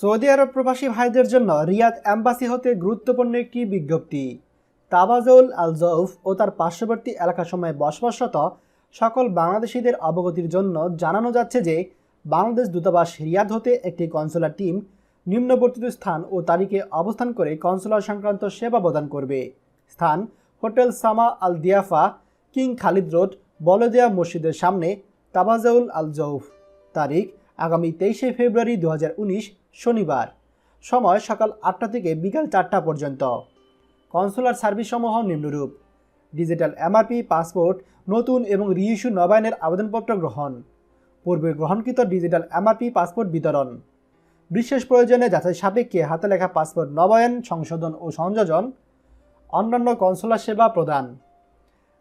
Saudi আরব প্রবাসী ভাইদের জন্য রিয়াদ অ্যাম্বাসি হতে গুরুত্বপূর্ণ একটি বিজ্ঞপ্তি। তাবাজউল আল জৌফ ও তার পার্শ্ববর্তী এলাকাসমূহে বসবাসরত সকল বাংলাদেশিদের অবগতির জন্য জানানো যাচ্ছে যে, বাংলাদেশ দূতাবাস রিয়াদ হতে একটি কনসুলার টিম নিম্নবর্তিত স্থান ও তারিখে অবস্থান করে কনসুলার সংক্রান্ত সেবা প্রদান করবে। স্থান, hotel Sama Al Diyafa King Khalid road, Baladiya মসজিদের সামনে তাবাজাউল আল জৌফ তারিখ, আগামী তেইশে ফেব্রুয়ারি দু হাজার উনিশ শনিবার। সময় সকাল আটটা থেকে বিকাল চারটা পর্যন্ত। কনসুলার সার্ভিসসমূহ নিম্নরূপ। ডিজিটাল এমআরপি, পাসপোর্ট, নতুন এবং রিইস্যু নবায়নের আবেদনপত্র গ্রহণ। পূর্বে গ্রহণকৃত ডিজিটাল এমআরপি, পাসপোর্ট বিতরণ। বিশেষ প্রয়োজনে যাচাই সাপেক্ষে হাতে লেখা পাসপোর্ট নবায়ন, সংশোধন ও সংযোজন অন্যান্য কনসুলার সেবা প্রদান।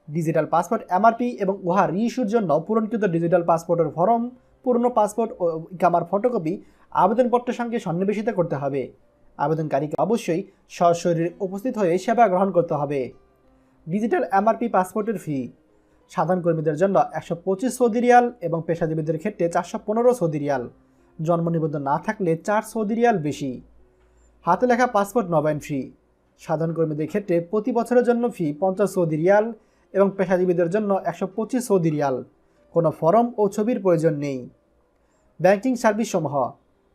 ডিজিটাল পাসপোর্ট এমআরপি এবং উহা রিইস্যুর জন্য পূরণকৃত ডিজিটাল পাসপোর্টের ফর্ম, পুরনো পাসপোর্ট ও ইকামার ফটোকপি আবেদনপত্রের সঙ্গে সন্নিবেশিত করতে হবে। আবেদনকারীকে অবশ্যই সশরীরে উপস্থিত হয়ে সেবা গ্রহণ করতে হবে। ডিজিটাল এমআরপি পাসপোর্টের ফি। সাধারণ কর্মীদের জন্য একশো পঁচিশ সৌদি রিয়াল এবং পেশাজীবীদের ক্ষেত্রে চারশো পনেরো সৌদি রিয়াল। জন্ম নিবন্ধন না থাকলে চার সৌদি রিয়াল বেশি। হাতে লেখা পাসপোর্ট নবায়ন ফি। সাধারণ কর্মীদের ক্ষেত্রে প্রতি বছরের জন্য ফি পঞ্চাশ সৌদি রিয়াল এবং পেশাজীবীদের জন্য একশো পঁচিশ সৌদি রিয়াল। কোনো ফরম ও ছবির প্রয়োজন নেই। ব্যাংকিং সার্ভিস সমূহ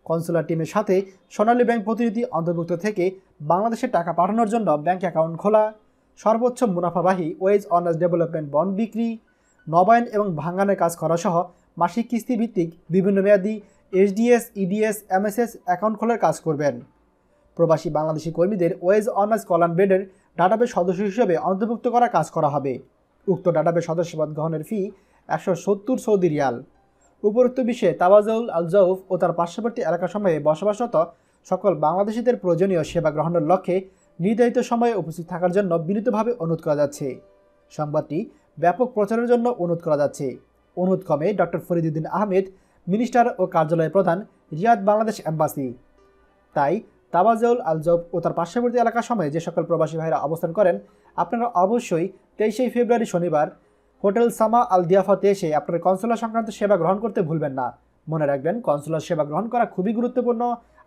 কনসুলার টিমের সাথে সোনালী ব্যাংক প্রতিনিধি অন্তর্ভুক্ত থেকে বাংলাদেশে টাকা পাঠানোর জন্য ব্যাংক অ্যাকাউন্ট খোলা, সর্বোচ্চ মুনাফাবাহী ওয়েজ অনার্স ডেভেলপমেন্ট বন্ড বিক্রি, নবায়ন এবং ভাঙানোর কাজ করা সহ মাসিক কিস্তি ভিত্তিক বিভিন্ন মেয়াদি এইচডিএস ইডিএস এমএসএস অ্যাকাউন্ট খোলার কাজ করবেন। প্রবাসী বাংলাদেশি কর্মীদের ওয়েজ অনার্স কল্যাণ বেডের ডাটাবেস সদস্য হিসেবে অন্তর্ভুক্ত করার কাজ করা হবে। উক্ত ডাটাবেস সদস্যপদ গ্রহণের ফি একশো সত্তর সৌদি রিয়াল। উপরোক্ত বিষয়ে তাওয়াজুল আল জৌফ ও তার পার্শ্ববর্তী এলাকাসমূহে বসবাসরত সকল বাংলাদেশিদের প্রয়োজনীয় সেবা গ্রহণের লক্ষ্যে নির্ধারিত সময়ে উপস্থিত থাকার জন্য বিনীতভাবে অনুরোধ করা যাচ্ছে। সংবাদটি ব্যাপক প্রচারের জন্য অনুরোধ করা যাচ্ছে। অনুরোধ কমে ডক্টর ফরিদুদ্দিন আহমেদ, মিনিস্টার ও কার্যালয় প্রধান, রিয়াদ বাংলাদেশ এম্বাসি। তাই তাবাজউল আল জব ও তার পার্শ্ববর্তী এলাকার সময়ে যে সকল প্রবাসী ভাইরা অবস্থান করেন, আপনারা অবশ্যই তেইশে ফেব্রুয়ারি শনিবার হোটেল সামা আল দিয়াফাতে এসে আপনার কনসুলার সংক্রান্ত সেবা গ্রহণ করতে ভুলবেন না। মনে রাখবেন, কনসুলার সেবা গ্রহণ করা খুবই গুরুত্বপূর্ণ।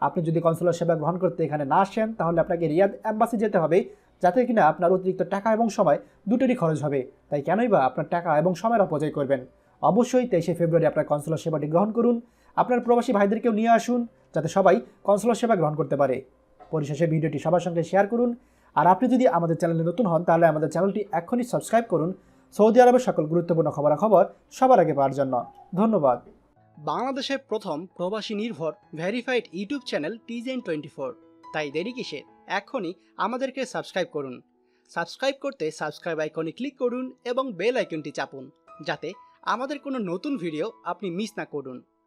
আপনি যদি কনসুলার সেবা গ্রহণ করতে এখানে না আসেন, তাহলে আপনাকে রিয়াদ অ্যাম্বাসি যেতে হবে, যাতে কিনা আপনার অতিরিক্ত টাকা এবং সময় দুটোরই খরচ হবে। তাই কেনই বা আপনার টাকা এবং সময়ের অপচয় করবেন? অবশ্যই তেইশে ফেব্রুয়ারি আপনার কনসুলার সেবাটি গ্রহণ করুন। আপনার প্রবাসী ভাইদেরকেও নিয়ে আসুন, যাতে সবাই কনসুলার সেবা গ্রহণ করতে পারে। পরিশেষে ভিডিওটি সবার সঙ্গে শেয়ার করুন। আর আপনি যদি আমাদের চ্যানেলে নতুন হন, তাহলে আমাদের চ্যানেলটি এখনই সাবস্ক্রাইব করুন। সৌদি আরবের সকল গুরুত্বপূর্ণ খবরা খবর সবার আগে পাওয়ার জন্য ধন্যবাদ। বাংলাদেশের প্রথম প্রবাসী নির্ভর ভেরিফাইড ইউটিউব চ্যানেল টিজেন টোয়েন্টি ফোর। তাই দেরি কিসে এখনই আমাদেরকে সাবস্ক্রাইব করুন। সাবস্ক্রাইব করতে সাবস্ক্রাইব আইকনে ক্লিক করুন এবং বেল আইকনটি চাপুন, যাতে আমাদের কোনো নতুন ভিডিও আপনি মিস না করুন।